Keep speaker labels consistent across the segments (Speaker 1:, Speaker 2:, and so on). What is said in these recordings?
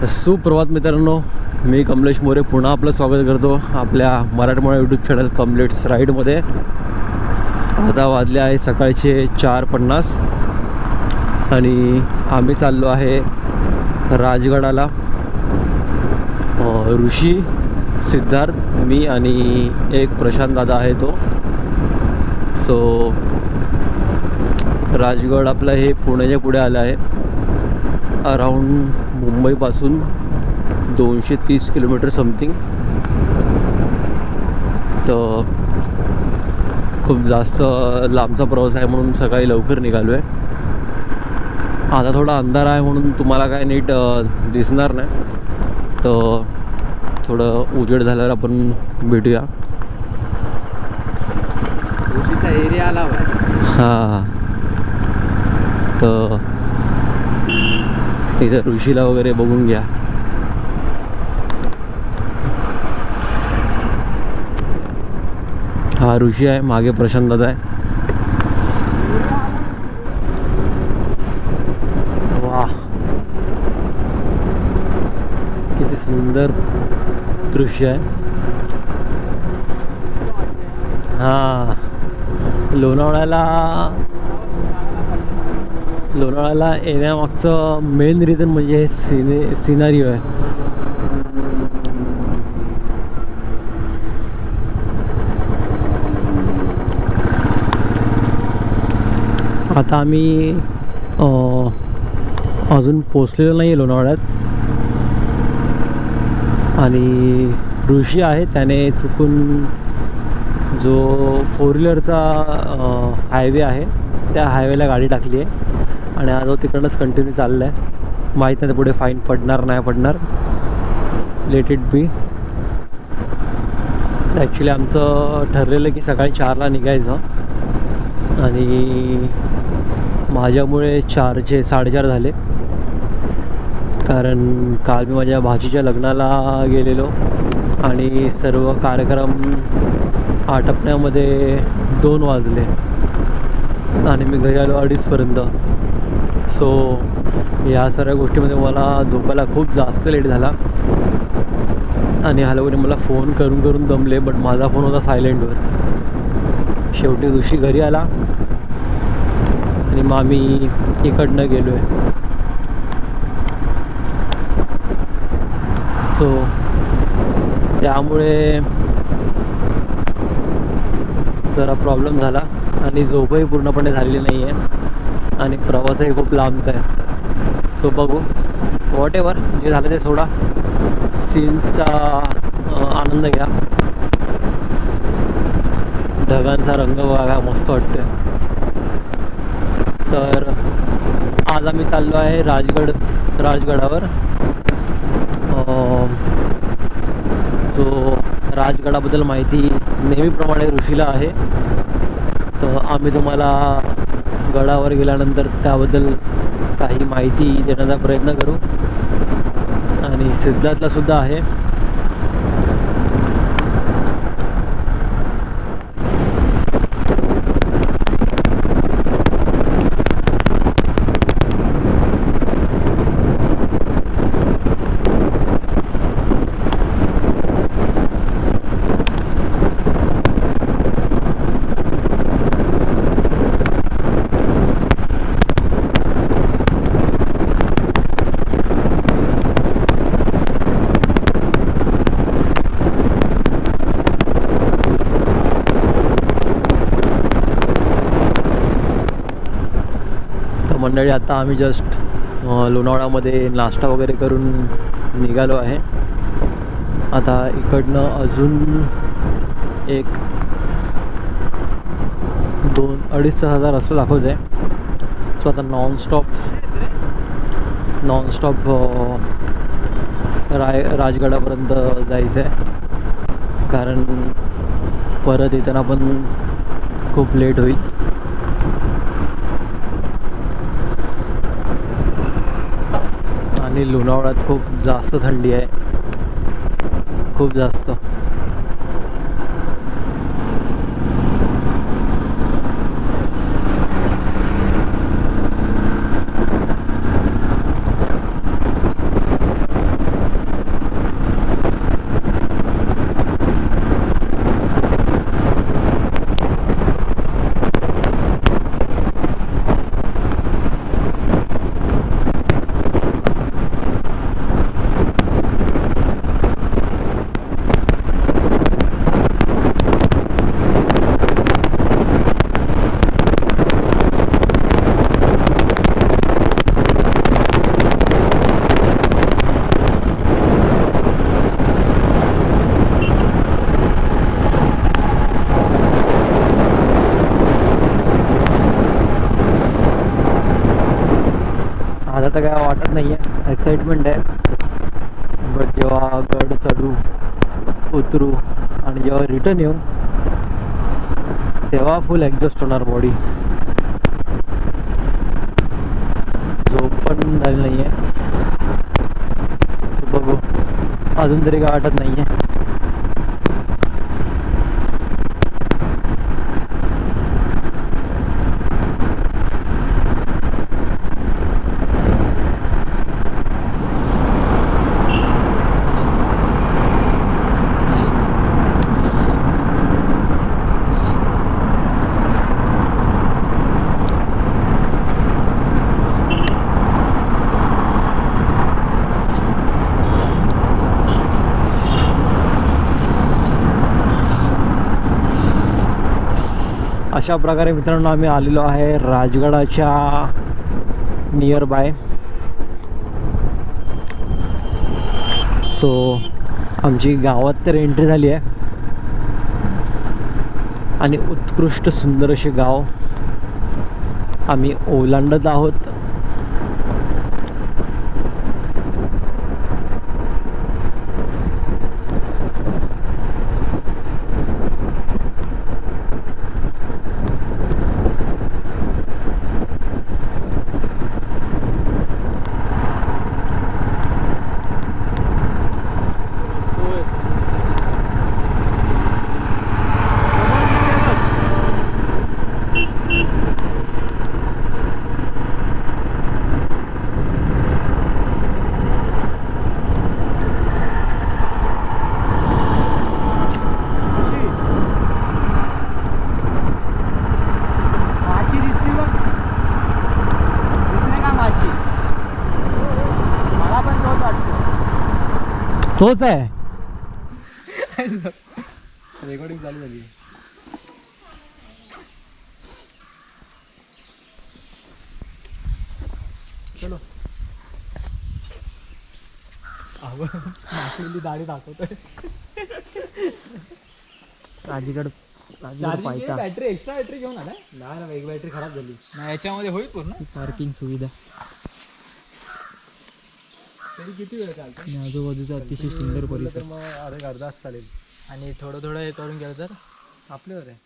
Speaker 1: तर सुप्रभात मित्रांनो मी कमलेश मोरे पुन्हा आपलं स्वागत करतो आपल्या मराठमोळा यूट्यूब चॅनल कमलेट्स राईडमध्ये. आता वाजले आहे सकाळचे चार पन्नास आणि आम्ही चाललो आहे राजगडाला. ऋषी सिद्धार्थ मी आणि एक प्रशांत दादा आहे तो. सो राजगड आपलं हे पुण्याच्या पुढे आलं आहे. अराऊंड मुंबईपासून दोनशे तीस किलोमीटर समथिंग. तर खूप जास्त लांबचा प्रवास आहे म्हणून सकाळी लवकर निघालो आहे आता थोडा अंधार आहे म्हणून तुम्हाला काय नीट दिसणार नाही. तर थोडं उजेड झाल्यावर आपण भेटूया.
Speaker 2: एरिया
Speaker 1: हां. तर इथं ऋषीला वगैरे बघून घ्या. हा ऋषी आहे मागे प्रशांत दादा आहे. वा किती सुंदर दृश्य आहे. हा. लोणावळ्याला लोणावळ्याला येण्यामागचं मेन रिझन म्हणजे हे सिने सिनारिओ आहे आता आम्ही अजून पोचलेलो नाही आहे लोणावळ्यात. आणि ऋषी आहे त्याने चुकून जो फोर व्हीलरचा हायवे आहे त्या हायवेला गाडी टाकली आहे आणि आज हो तिकडनंच कंटिन्यू चाललं आहे माहीत नाही पुढे फाईन पडणार नाही पडणार. लेट इट बी ॲक्च्युली आमचं ठरलेलं की सकाळी चारला निघायचं. आणि माझ्यामुळे चारचे साडेचार झाले. कारण काल मी माझ्या भाजीच्या लग्नाला गेलेलो. आणि सर्व कार्यक्रम आटपण्यामध्ये दोन वाजले. आणि मी घरी आलो अडीचपर्यंत. सो या सर्व गोष्टीमध्ये मला झोपायला खूप जास्त लेट झाला. आणि ह्या मला फोन करून करून दमले बट माझा फोन होता सायलेंटवर शेवटी दिवशी घरी आला. आणि मग आम्ही इकडनं गेलो आहे सो त्यामुळे जरा प्रॉब्लेम झाला. आणि झोपही पूर्णपणे झालेली नाही आहे आणि प्रवासही खूप लांबचा आहे. सो बघू. वॉट एवर जे झालं ते सोडा. सीनचा आनंद घ्या. ढगांचा रंग बघा. मस्त वाटते तर आज आम्ही चाललो आहे राजगड राजगडावर. जो राजगडाबद्दल माहिती नेहमीप्रमाणे ऋषीला आहे. तर आम्ही तुम्हाला गडावर गेल्यानंतर त्याबद्दल काही माहिती देण्याचा प्रयत्न करू. आणि सिद्धार्थला सुद्धा आहे तर मंडळी आता आम्ही जस्ट लोणावळामध्ये नाश्ता वगैरे करून निघालो आहे. आता इकडनं अजून एक दोन अडीच सहा हजार असं दाखवत आहे सो आता नॉनस्टॉप नॉनस्टॉप राय राजगडापर्यंत जायचं आहे कारण परत येताना पण खूप लेट होईल. आणि लोणावळ्यात खूप जास्त थंडी आहे. खूप जास्त वाटत नाही आहे एक्साइटमेंट आहे. बट जेव्हा गड चढू उतरू आणि जेव्हा रिटर्न येऊ तेव्हा फुल एक्झॉस्ट होणार बॉडी झोप पण झाली नाही आहे बघू. अजून तरी काय वाटत नाही आहे अशा प्रकारे मित्रांनो आम्ही आलेलो आहे राजगडाच्या नियर बाय सो आमची गावात तर एंट्री झाली आहे. आणि उत्कृष्ट सुंदर असे गाव. आम्ही ओलांडत आहोत
Speaker 2: माची दिसली बघ दिसली का माची मला पण तोच वाटतो
Speaker 1: तोच आहे.
Speaker 2: रेकॉर्डिंग चालू झाली. चलो. दाढी दाखवतोय.
Speaker 1: राजगड
Speaker 2: बॅटरी एक्स्ट्रा बॅटरी घेऊन आला नाही ना एक बॅटरी खराब झाली. याच्यामध्ये होईल पूर्ण.
Speaker 1: पार्किंग सुविधा.
Speaker 2: तरी किती वेळ चालतो?
Speaker 1: आणि आजूबाजूचा अतिशय सुंदर परिसर.
Speaker 2: मग अर्धा अर्धा तास चालेल. आणि थोडं थोडं हे करून गेलं तर आपल्यावर आहे.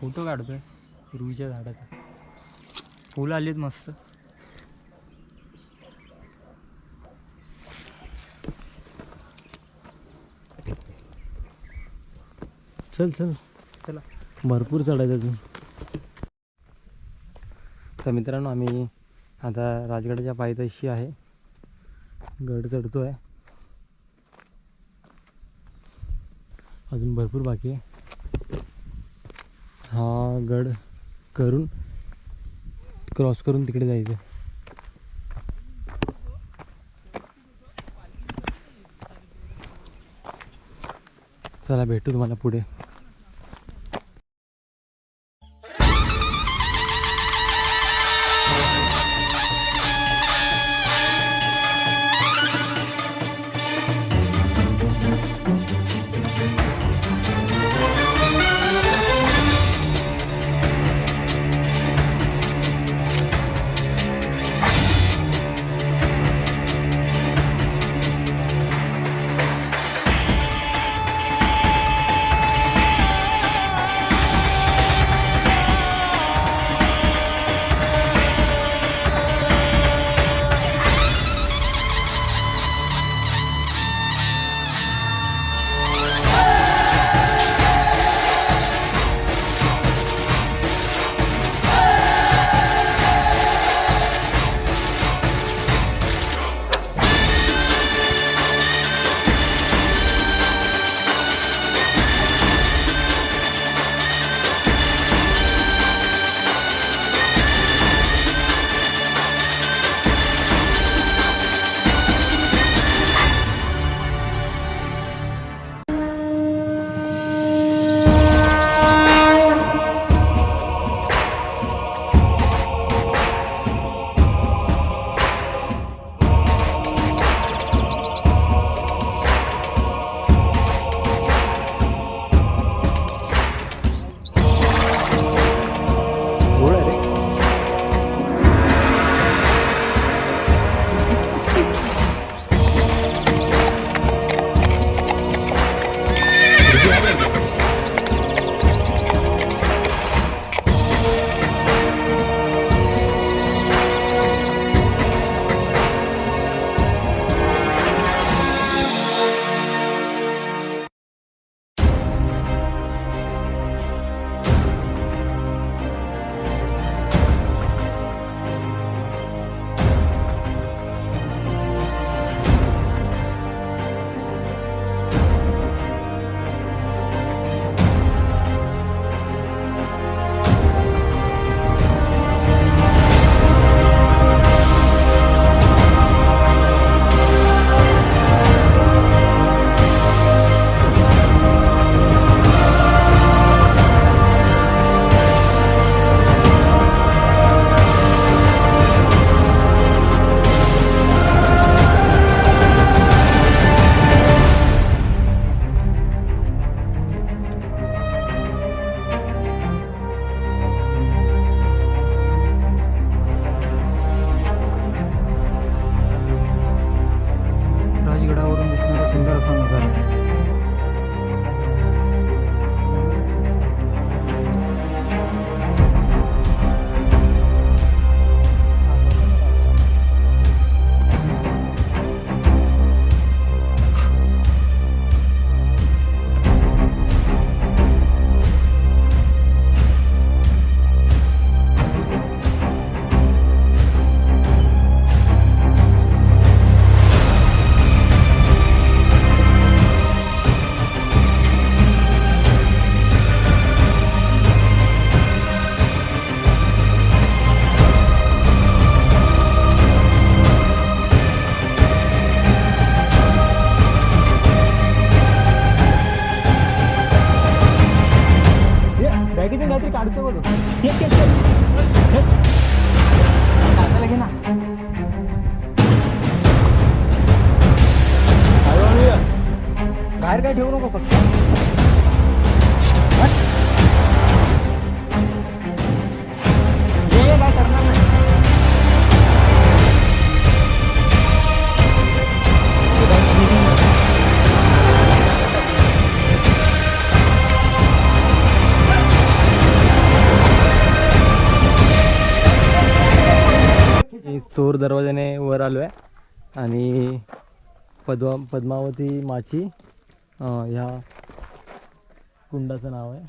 Speaker 1: फोटो काढतोय रुईच्या झाडाचा. फुलं आलीत मस्त. चल चल. चला. भरपूर चढायचं अजून. तर मित्रांनो आम्ही आता राजगडाच्या पायथ्याशी आहे. गड चढतो आहे अजून भरपूर बाकी आहे. हा गड करून क्रॉस करून तिकडे जायचं. चला भेटू तुम्हाला पुढे. चोर दरवाजाने वर आलो आहे आणि पद्मा पद्मावती माची ह्या कुंडाचं नाव आहे.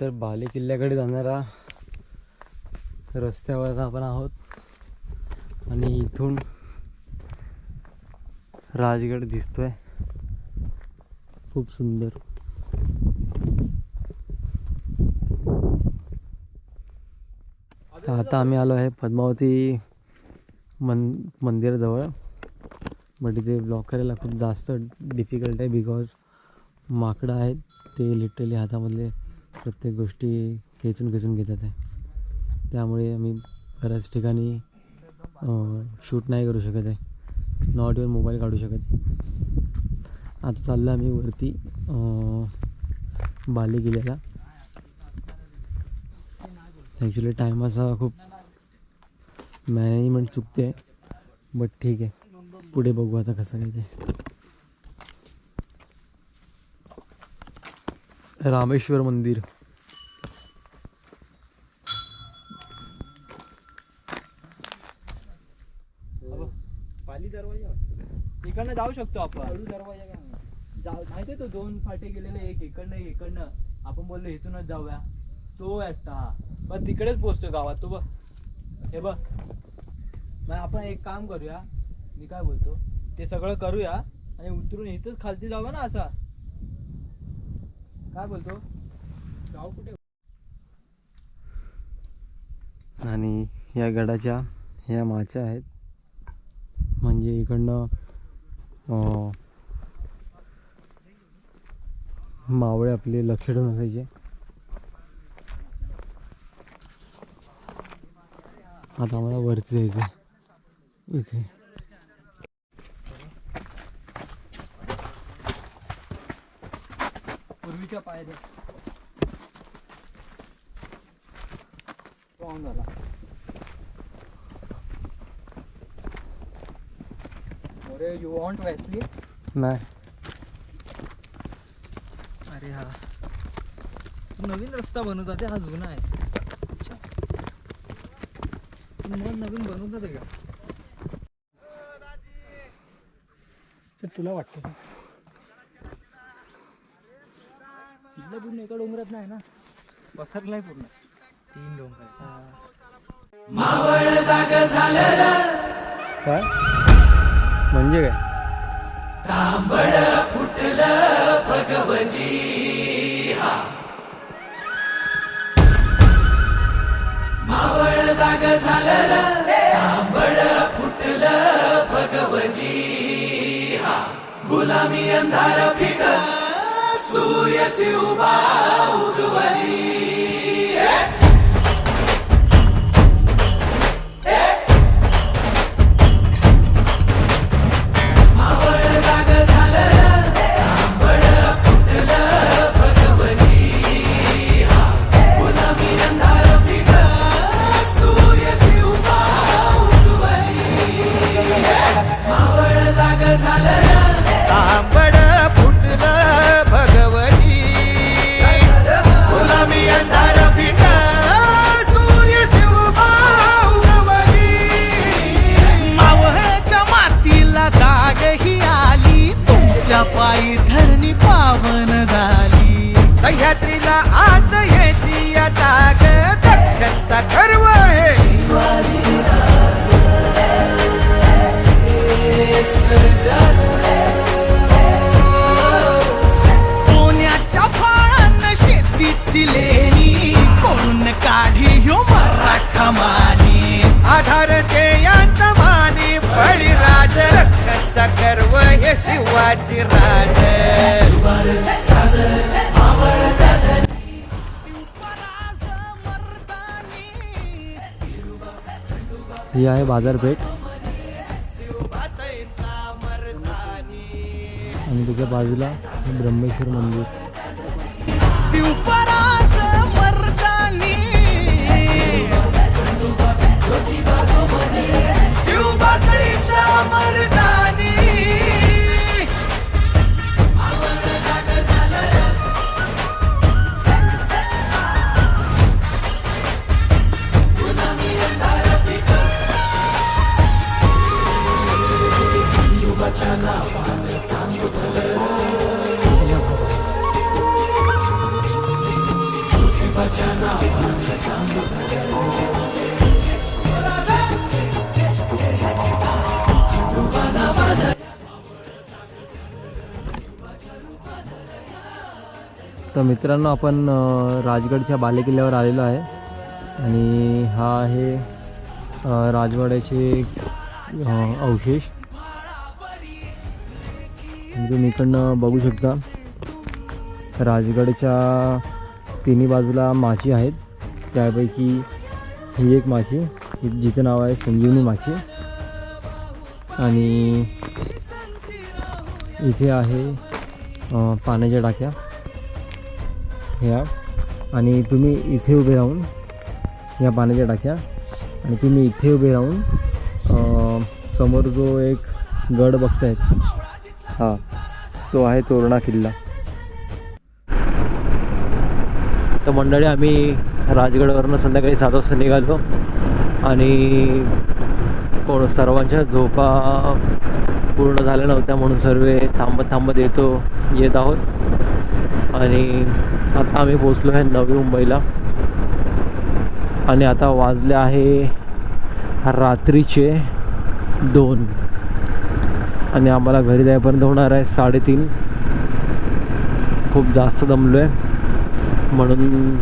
Speaker 1: तर बाले किल्ल्याकडे जाणारा रस्त्यावर आपण आहोत. आणि इथून राजगड दिसतोय. खूप सुंदर. आता आम्ही आलो आहे पद्मावती मन मंदिराजवळ. बट इथे ब्लॉक करायला खूप जास्त डिफिकल्ट आहे बिकॉज माकडं आहेत. ते लिटरली हातामधले प्रत्येक गोष्टी खेचून खेचून घेतात आहे. त्यामुळे आम्ही बऱ्याच ठिकाणी शूट नाही करू शकत आहे. नॉट इवन मोबाईल काढू शकत आता चाललं आम्ही वरती अं, बाले किल्ल्याला. ॲक्च्युली टायमाचा खूप मॅनेजमेंट चुकते बट ठीक आहे. पुढे बघू आता कसं काय ते. रामेश्वर मंदिर.
Speaker 2: पाली दरवाजा. वाटतं. इकडनं जाऊ शकतो आपण. दरवाजा जाऊ माहितीये तो दोन फाटे गेलेले एक इकडनं एक इकडनं. आपण बोललो इथूनच जाऊया. तो एकटा पण तिकडेच पोचतो गावात. तो बघ. हे बघ. मग आपण एक काम करूया. मी काय बोलतो? ते सगळं करूया आणि उतरून इथंच खालती जाऊया ना असा. काय बोलतो? जाऊ कुठे?
Speaker 1: आणि या गडाच्या ह्या माच्या आहेत. म्हणजे इकडनं मावळे आपले लक्ष ठेवून असायचे. आता आम्हाला वरती जायचं आहे. इथे.
Speaker 2: पूर्वीच्या पायऱ्या झाला. यू वॉन्ट वेस्ली
Speaker 1: नाही.
Speaker 2: अरे हा. नवीन रस्ता बनवतात आहे, हा जुना आहे. मग नवीन बनवतात का? तुला वाटतं? तिथलं पूर्ण एका डोंगरात नाही ना? पसरलाय पूर्ण. तीन डोंगर.
Speaker 1: काय? म्हणजे काय?
Speaker 3: तांबड फुटलं भगवजी मावळ जाग झालं र तांबड फुटलं भगवजी गुलामी अंधार फिट सूर्य उगवजी. शिवाजी राज.
Speaker 1: ही आहे बाजारपेठ. आणि त्याच्या बाजूला ब्रह्मेश्वर मंदिर. तर मित्रांनो आपण राजगडच्या बालेकिल्ल्यावर आलेलो आहे. आणि हा आहे राजवाड्याचे अवशेष. तुम्ही इकडनं बघू शकता राजगडच्या तिन्ही बाजूला माची आहेत. त्यापैकी ही एक माची जिचं नाव आहे संजीवनी माची आणि इथे आहे पाण्याच्या टाक्या. ह्या आणि तुम्ही इथे उभे राहून या पाण्याच्या टाक्या. आणि तुम्ही इथे उभे राहून समोर जो एक गड बघतायत हा तो आहे तोरणा किल्ला. तर मंडळी आम्ही राजगडवरनं संध्याकाळी सात वाजता निघालो. आणि कोण सर्वांच्या झोपा पूर्ण झाल्या नव्हत्या म्हणून सर्व थांबत थांबत येतो येत आहोत. आणि आता आम्ही पोचलो आहे नवी मुंबईला. आणि आता वाजले आहे रात्रीचे दोन. आणि आम्हाला घरी जायपर्यंत होणार आहे साडेतीन. खूप जास्त दमलो आहे म्हणून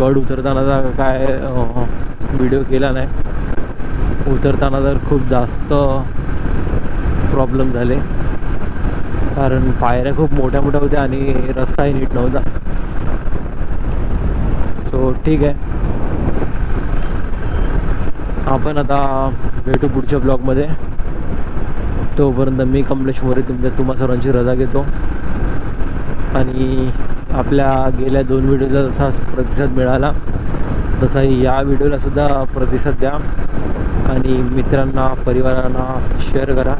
Speaker 1: गड उतरतानाचा काय व्हिडिओ केला नाही उतरताना तर खूप जास्त प्रॉब्लेम झाले. कारण पायऱ्या खूप मोठ्या मोठ्या होत्या आणि रस्ताही नीट नव्हता. ठीक आहे. आपण आता भेटू पुढच्या ब्लॉगमध्ये. तोपर्यंत मी कमलेश मोरे तुमच्या तुम्हा सर्वांची रजा घेतो. आणि आपल्या गेल्या दोन व्हिडिओला जसा प्रतिसाद मिळाला तसा या व्हिडिओला सुद्धा प्रतिसाद द्या. आणि मित्रांना परिवारांना शेअर करा.